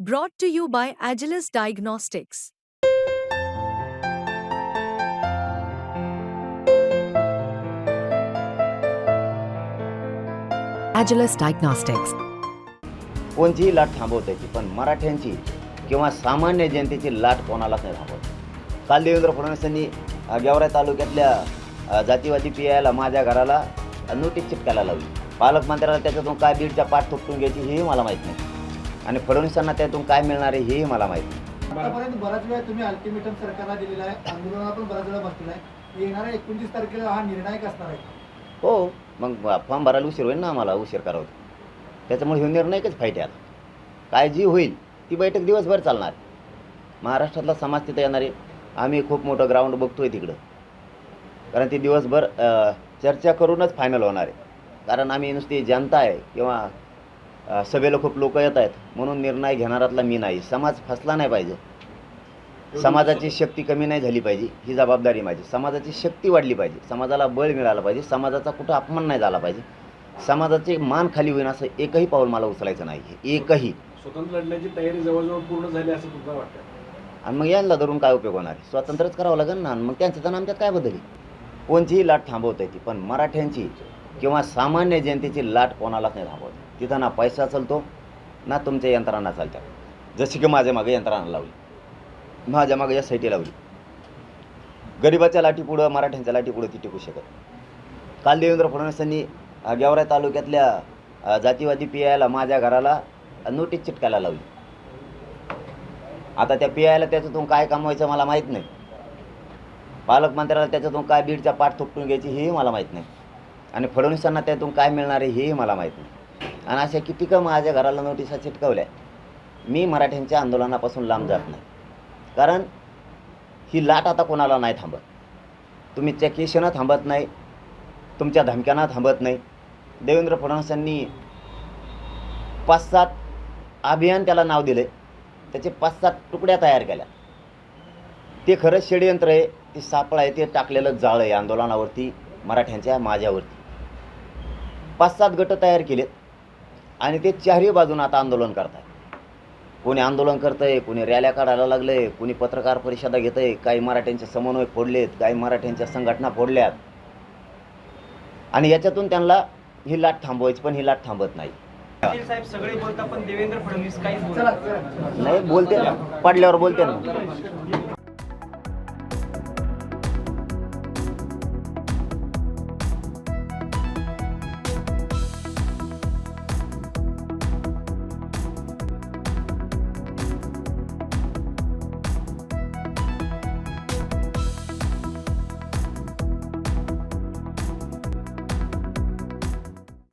Brought to you by Agilis Diagnostics. Agilis Diagnostics. कोणतीही लाट थांबवतायची पण मराठ्यांची किंवा सामान्य जनतेची लाट कोणालाच नाही थांबवत काल देवेंद्र फडणवीसांनी अ, गेवराई तालुक्यातल्या जातीवादी पियाला माझ्या घराला नोटीस चिटकायला लावली पालकमंत्र्याला त्याच्यातून काय बीडच्या पाठ थोपटून घ्यायची हेही मला माहीत नाही आणि फडणवीसांना त्यातून काय मिळणार आहे हेही मला माहीत नाही. आतापर्यंत बराच वेळा तुम्ही अल्टिमेटम सरकारला दिलेला आहे. आंदोलनाला पण बराच वेळा बसलेला आहे. येणाऱ्या एकोणतीस तारखेला हा निर्णायक असणार आहे. हो मग फॉर्म भरायला उशीर होईल ना आम्हाला उशीर करावं. त्याच्यामुळे हे निर्णयच फाईट आहे आता काय जी होईल ती बैठक दिवसभर चालणार. महाराष्ट्रातला समाज तिथं येणार आहे. आम्ही खूप मोठं ग्राउंड बघतोय तिकडं. कारण ती दिवसभर चर्चा करूनच फायनल होणार आहे. कारण आम्ही नुसती जनता आहे किंवा सभेला खूप लोक येत आहेत. म्हणून निर्णय घेणारातला मी नाही. समाज फसला नाही पाहिजे. समाजाची शक्ती कमी नाही झाली पाहिजे. ही जबाबदारी माझी. समाजाची शक्ती वाढली पाहिजे. समाजाला बळ मिळालं पाहिजे. समाजाचा कुठं अपमान नाही झाला पाहिजे. समाजाचे मान खाली होईन असं एकही पाऊल मला उचलायचं नाही. एकही. स्वतंत्र लढण्याची तयारी जवळजवळ पूर्ण झाली असं तुम्हाला वाटतं? आणि मग यांना धरून काय उपयोग होणार आहे? स्वातंत्र्यच करावं लागेल ना? मग त्यांचं तर आमच्यात काय बदल कोणतीही लाट थांबवता येते पण मराठ्यांची किंवा सामान्य जनतेची लाट कोणालाच नाही थांबवत. तिथं ना पैसा चालतो ना तुमच्या यंत्रणा चालतात जशी की माझ्या मागे यंत्रणा लावली. माझ्या मागे या टी लावली. गरिबाच्या लाटीपुढं मराठ्यांच्या लाटीपुढं ती टिकू शकत काल देवेंद्र फडणवीसांनी गेवराई तालुक्यातल्या जातीवादी जातीवादी आयला माझ्या घराला नोटीस चिटकायला लावली. आता त्या पियाला त्याच्यातून काय कमवायचं मला माहीत नाही. पालकमंत्र्याला त्याच्यातून काय बीडचा पाठ थोपटून घ्यायची हेही मला माहीत नाही. आणि फडणवीसांना त्यातून काय मिळणार आहे हेही मला माहीत नाही. आणि अशा किती का माझ्या घराला नोटिसा चिटकवल्या मी मराठ्यांच्या आंदोलनापासून लांब जात नाही. कारण ही लाट आता कोणाला नाही थांबत. तुम्ही चॅकेशनं थांबत नाही तुमच्या धमक्यांना थांबत नाही. देवेंद्र फडणवीसांनी पाच सात अभियान त्याला नाव दिले. त्याचे पाच सात तुकड्या तयार केल्या. ते खरंच षडयंत्र आहे ते सापळ आहे ते टाकलेलं जाळं आहे आंदोलनावरती मराठ्यांच्या माझ्यावरती. पाच सात गट तयार केलेत आणि ते चारही बाजून आता आंदोलन करत आहे कोणी आंदोलन करतं आहे कोणी रॅल्या काढायला लागलं आहे कोणी पत्रकार परिषदा घेतं आहे काही मराठ्यांचे समन्वय फोडलेत काही मराठ्यांच्या संघटना फोडल्यात. आणि याच्यातून त्यांना ही लाट थांबवायची पण ही लाट थांबत नाही. नाही बोलते ना. पडल्यावर बोलते ना.